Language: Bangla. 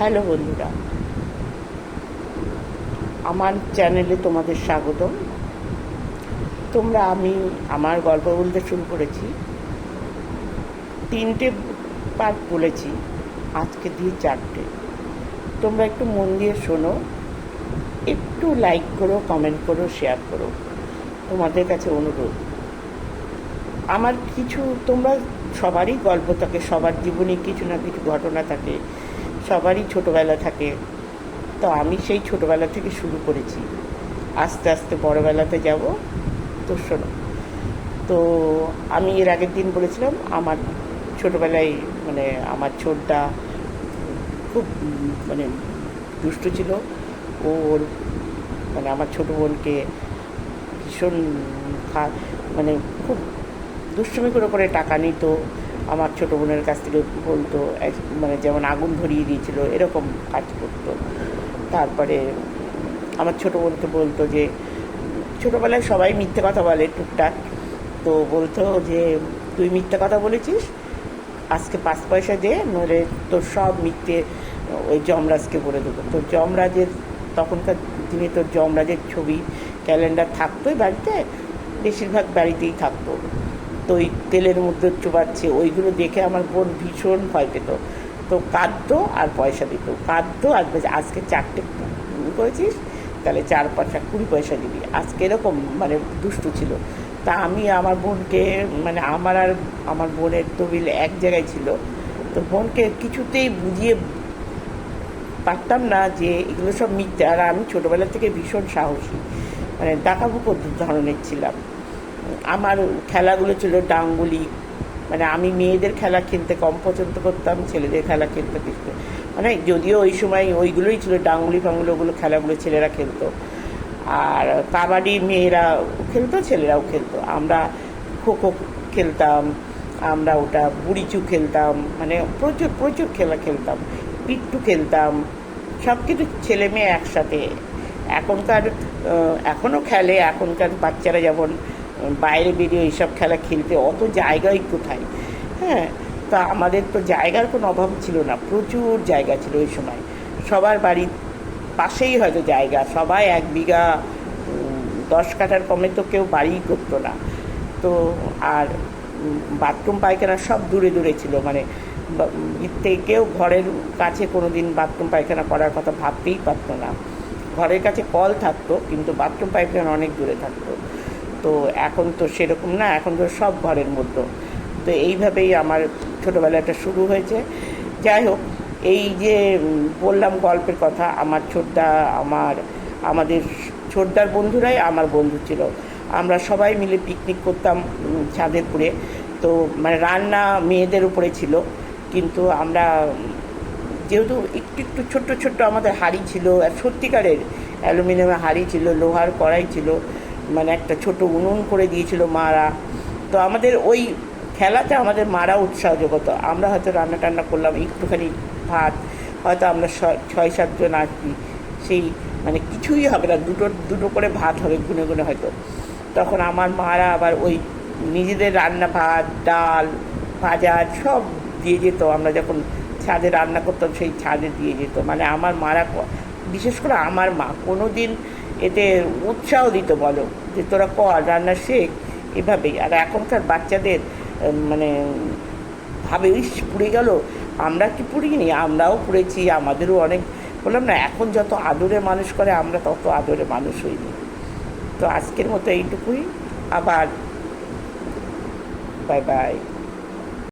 হ্যালো বন্ধুরা। আমার চ্যানেলে তোমাদের স্বাগতম। তোমরা আমি আমার গল্প বলতে শুরু করেছি। তিনটে পার্ট বলেছি, আজকে দিয়ে চারটে। তোমরা একটু মন দিয়ে শোনো, একটু লাইক করো কমেন্ট করো শেয়ার করো। তোমাদের কাছে অনুরোধ। আমার কিছু, তোমরা সবারই গল্প থাকে, সবার জীবনে কিছু না কিছু ঘটনা থাকে। সবারই ছোটোবেলা থাকে। তো আমি সেই ছোটোবেলা থেকে শুরু করেছি। আস্তে আস্তে বড়োবেলাতে যাব। তো শোনো, তো আমি এর আগের দিন বলেছিলাম, আমার ছোটোবেলায় মানে আমার ছোটটা খুব মানে দুষ্ট ছিল। ওর মানে আমার ছোটো বোনকে ভীষণ মানে খুব দুষ্টুমি করে করে টাকা নিত। আমার ছোটো বোনের কাছ থেকে বলতো মানে যেমন আগুন ধরিয়ে দিয়েছিল, এরকম কাজ করতো। তারপরে আমার ছোটো বোনকে বলতো যে, ছোটোবেলায় সবাই মিথ্যে কথা বলে টুকটাক। তো বলতো যে, তুই মিথ্যে কথা বলেছিস? আজকে পাঁচ পয়সা দে, নইলে তোর সব মিথ্যে ওই যমরাজকে বলে দেবো। তো যমরাজের, তখনকার দিনে তোর যমরাজের ছবি, ক্যালেন্ডার থাকতোই বাড়িতে, বেশিরভাগ বাড়িতেই থাকতো। ওই তেলের মধ্যে চোবাচ্ছে ওইগুলো দেখে আমার বোন ভীষণ ভয় পেত। তো কাঁদতো আর পয়সা দিত। কাঁদতো আর আজকে চারটে করেছিস? তাহলে চার পয়সা, কুড়ি পয়সা দিবি। আজকে এরকম মানে দুষ্টু ছিল। তা আমি আমার বোনকে মানে আমার আর আমার বোনের তবিল এক জায়গায় ছিল। তো বোনকে কিছুতেই বুঝিয়ে পারতাম না যে এগুলো সব মিথ্যে। আর আমি ছোটোবেলা থেকে ভীষণ সাহসী। মানে ডাকাবুকো ধরনের ছিলাম। আমার খেলাগুলো ছিল ডাঙ্গুলি। মানে আমি মেয়েদের খেলা খেলতে কম পছন্দ করতাম, ছেলেদের খেলা খেলতে বেশি। মানে যদিও ওই সময় ওইগুলোই ছিল, ডাঙ্গুলি ফাঙ্গুলি ওগুলো খেলাগুলো ছেলেরা খেলতো। আর কাবাডি মেয়েরা খেলতো, ছেলেরাও খেলতো। আমরা খোখো খেলতাম, আমরা ওটা বুড়িচু খেলতাম মানে প্রচুর প্রচুর খেলা খেলতাম। পিট্টু খেলতাম সব কিছু ছেলে মেয়ে একসাথে। এখনকার এখনও খেলে, এখনকার বাচ্চারা যেমন বাইরে বেরিয়ে এইসব খেলা খেলতে অত জায়গাই কোথায়? হ্যাঁ তা আমাদের তো জায়গার কোনো অভাব ছিল না, প্রচুর জায়গা ছিল ওই সময়। সবার বাড়ির পাশেই হয়তো জায়গা, সবাই এক বিঘা দশ কাঠার কমে তো কেউ বাড়িই করতো না। তো আর বাথরুম, পায়খানা সব দূরে দূরে ছিল মানে কেউ ঘরের কাছে কোনো দিন বাথরুম, পায়খানা করার কথা ভাবতেই পারতো না। ঘরের কাছে কল থাকতো, কিন্তু বাথরুম, পায়খানা অনেক দূরে থাকতো। তো এখন তো সেরকম না এখন তো সব ঘরের মধ্যে। তো এইভাবেই আমার ছোটোবেলাটা শুরু হয়েছে। যাই হোক এই যে বললাম গল্পের কথা আমার ছোটদা আমার আমাদের ছোটদার বন্ধুরাই আমার বন্ধু ছিল। আমরা সবাই মিলে পিকনিক করতাম উম, চাঁদেরপুরে। তো মানে রান্না মেয়েদের উপরে ছিল কিন্তু আমরা যেহেতু একটু একটু ছোট্ট ছোট্ট আমাদের হাঁড়ি ছিল সত্যিকারের অ্যালুমিনিয়ামের হাঁড়ি ছিল লোহার কড়াই ছিল মানে একটা ছোট উনুন করে দিয়েছিল মারা। তো আমাদের ওই খেলাতে আমাদের মারা উৎসাহ জোগাতো। আমরা হয়তো রান্না টান্না করলাম, একটুখানি ভাত, হয়তো আমরা ছয় সাতজন আসছি সেই মানে কিছুই হবে না, দুটো দুটো করে ভাত হবে গুনে গুনে হয়তো। তখন আমার মারা আবার ওই নিজেদের রান্না ভাত, ডাল, ভাজা, সব দিয়ে যেত। আমরা যখন ছাদে রান্না করতাম, সেই ছাদে দিয়ে যেত। মানে আমার মারা বিশেষ করে আমার মা কোনো দিন এতে উৎসাহ দিত বলো, যে তোরা কর, রান্না শেখ, এভাবেই। আর এখনকার বাচ্চাদের মানে ভাবে, ইস, পুড়ে গেল। আমরা কি পুড়িনি? আমরাও পুড়েছি, আমাদেরও অনেক, বললাম, না, এখন যত আদরে মানুষ করে, আমরা তত আদরে মানুষ হইনি। তো আজকের মতো এইটুকুই। আবার, বাই বাই।